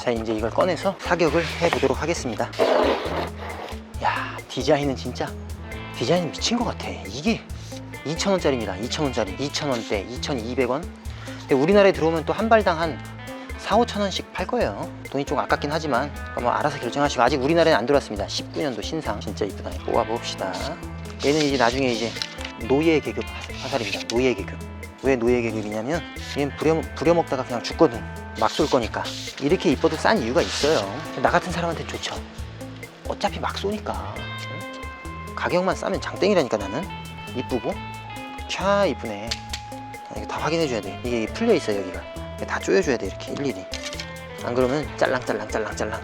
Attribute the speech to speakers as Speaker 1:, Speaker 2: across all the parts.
Speaker 1: 자 이제 이걸 꺼내서 사격을 해보도록 하겠습니다. 야 디자인은 진짜 디자인 미친 것 같아. 이게 2,000원짜리입니다. 2,000원짜리. 2,000원대 2,200원. 근데 우리나라에 들어오면 또 한 발당 한 4, 5천원씩 팔 거예요. 돈이 좀 아깝긴 하지만 뭐 알아서 결정하시고 아직 우리나라에는 안 들어왔습니다. 19년도 신상. 진짜 이쁘다. 뽑아봅시다. 얘는 이제 나중에 이제 노예 계급 화- 화살입니다. 노예 계급 왜 노예 계급이냐면 얘는 부려, 부려먹다가 그냥 죽거든. 막 쏠 거니까. 이렇게 이뻐도 싼 이유가 있어요. 나 같은 사람한테 좋죠. 어차피 막 쏘니까. 응? 가격만 싸면 장땡이라니까 나는. 이쁘고? 차 이쁘네. 아, 이거 다 확인해 줘야 돼. 이게 풀려 있어 여기가. 다 조여줘야 돼 이렇게 일일이. 안 그러면 짤랑짤랑 짤랑짤랑.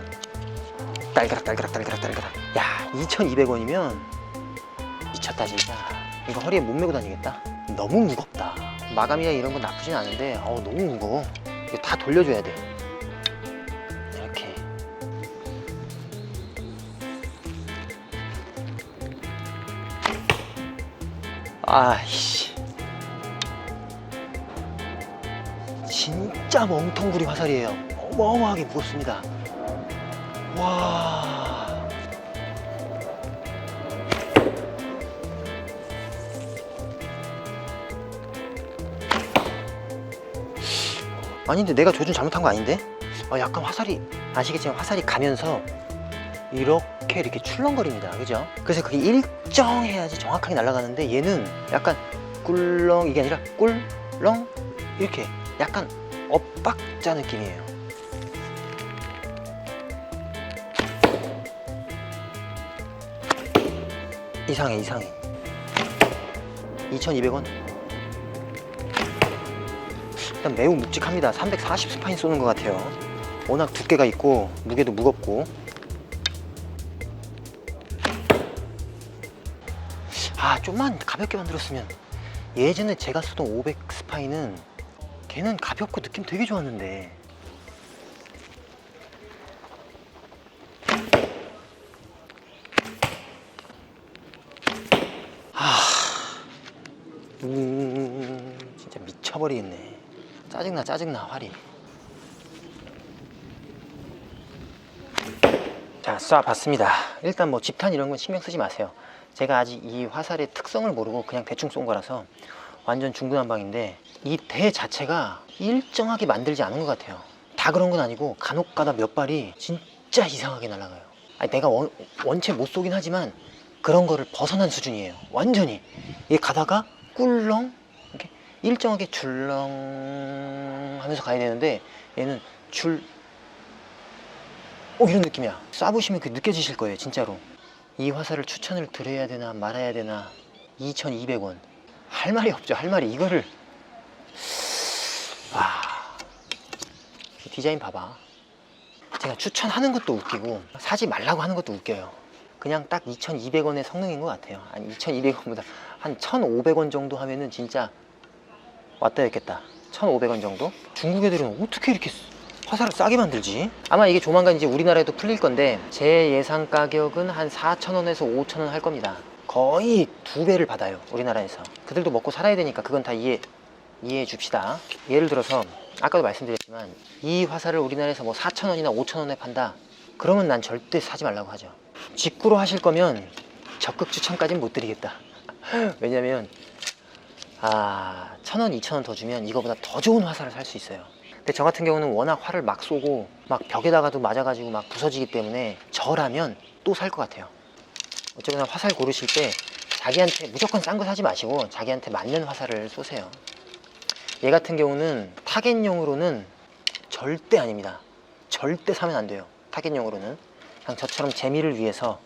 Speaker 1: 딸그락 딸그락 딸그락 딸그락. 야 2200원이면 미쳤다 진짜. 이거 허리에 못 메고 다니겠다? 너무 무겁다 마감이나 이런 건 나쁘진 않은데 어우 너무 무거워. 이거 다 돌려줘야 돼. 이렇게. 아이씨. 진짜 멍텅구리 화살이에요. 어마어마하게 무겁습니다. 와 아니 근데 내가 조준 잘못한 거 아닌데? 아, 약간 화살이 아시겠지만 화살이 가면서 이렇게 이렇게 출렁거립니다. 그죠? 그래서 그게 일정해야지 정확하게 날아가는데 얘는 약간 꿀렁 이게 아니라 꿀렁? 이렇게 약간 엇박자 느낌이에요. 이상해 이상해. 2200원 일단 매우 묵직합니다. 340 스파인 쏘는 것 같아요. 워낙 두께가 있고 무게도 무겁고. 아 좀만 가볍게 만들었으면. 예전에 제가 쓰던 500 스파이는 걔는 가볍고 느낌 되게 좋았는데. 아 음, 진짜 미쳐버리겠네 짜증나 짜증나 활이 자 쏴봤습니다. 일단 뭐 집탄 이런 건 신경 쓰지 마세요. 제가 아직 이 화살의 특성을 모르고 그냥 대충 쏜 거라서 완전 중구난방인데 이 대 자체가 일정하게 만들지 않은 것 같아요. 다 그런 건 아니고 간혹 가다 몇 발이 진짜 이상하게 날아가요. 아니 내가 원, 원체 못 쏘긴 하지만 그런 거를 벗어난 수준이에요. 완전히. 얘 가다가 꿀렁 일정하게 줄렁 하면서 가야 되는데 얘는 줄 오, 이런 느낌이야. 쏴보시면 그 느껴지실 거예요 진짜로. 이 화살을 추천을 드려야 되나 말아야 되나 2200원. 할 말이 없죠 할 말이. 이거를. 와 디자인 봐봐. 제가 추천하는 것도 웃기고 사지 말라고 하는 것도 웃겨요. 그냥 딱 2200원의 성능인 것 같아요. 아니 2200원보다 한 1500원 정도 하면은 진짜 왔다 했겠다 1500원 정도 중국 애들은 어떻게 이렇게 화살을 싸게 만들지? 아마 이게 조만간 이제 우리나라에도 풀릴 건데 제 예상 가격은 한 4,000원에서 5,000원 할 겁니다. 거의 두 배를 받아요. 우리나라에서. 그들도 먹고 살아야 되니까 그건 다 이해 이해해 줍시다. 예를 들어서 아까도 말씀드렸지만 이 화살을 우리나라에서 뭐 4,000원이나 5,000원에 판다. 그러면 난 절대 사지 말라고 하죠. 직구로 하실 거면 적극 추천까지는 못 드리겠다. 왜냐면 아, 1,000원, 2,000원 더 주면 이거보다 더 좋은 화살을 살 수 있어요. 근데 저 같은 경우는 워낙 활을 막 쏘고 막 벽에다가도 맞아가지고 막 부서지기 때문에 저라면 또 살 것 같아요. 어쨌거나 화살 고르실 때 자기한테 무조건 싼 거 사지 마시고 자기한테 맞는 화살을 쏘세요. 얘 같은 경우는 타겟용으로는 절대 아닙니다. 절대 사면 안 돼요. 타겟용으로는 그냥 저처럼 재미를 위해서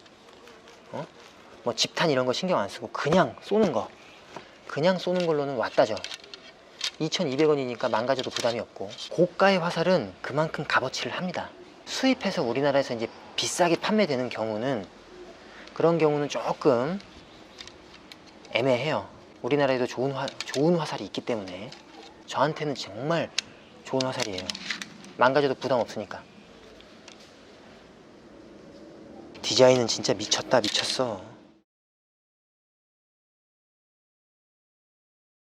Speaker 1: 어? 뭐 집탄 이런 거 신경 안 쓰고 그냥 쏘는 거 그냥 쏘는 걸로는 왔다죠. 2,200원이니까 망가져도 부담이 없고 고가의 화살은 그만큼 값어치를 합니다. 수입해서 우리나라에서 이제 비싸게 판매되는 경우는 그런 경우는 조금 애매해요. 우리나라에도 좋은 화, 좋은 화살이 있기 때문에 저한테는 정말 좋은 화살이에요. 망가져도 부담 없으니까. 디자인은 진짜 미쳤다 미쳤어.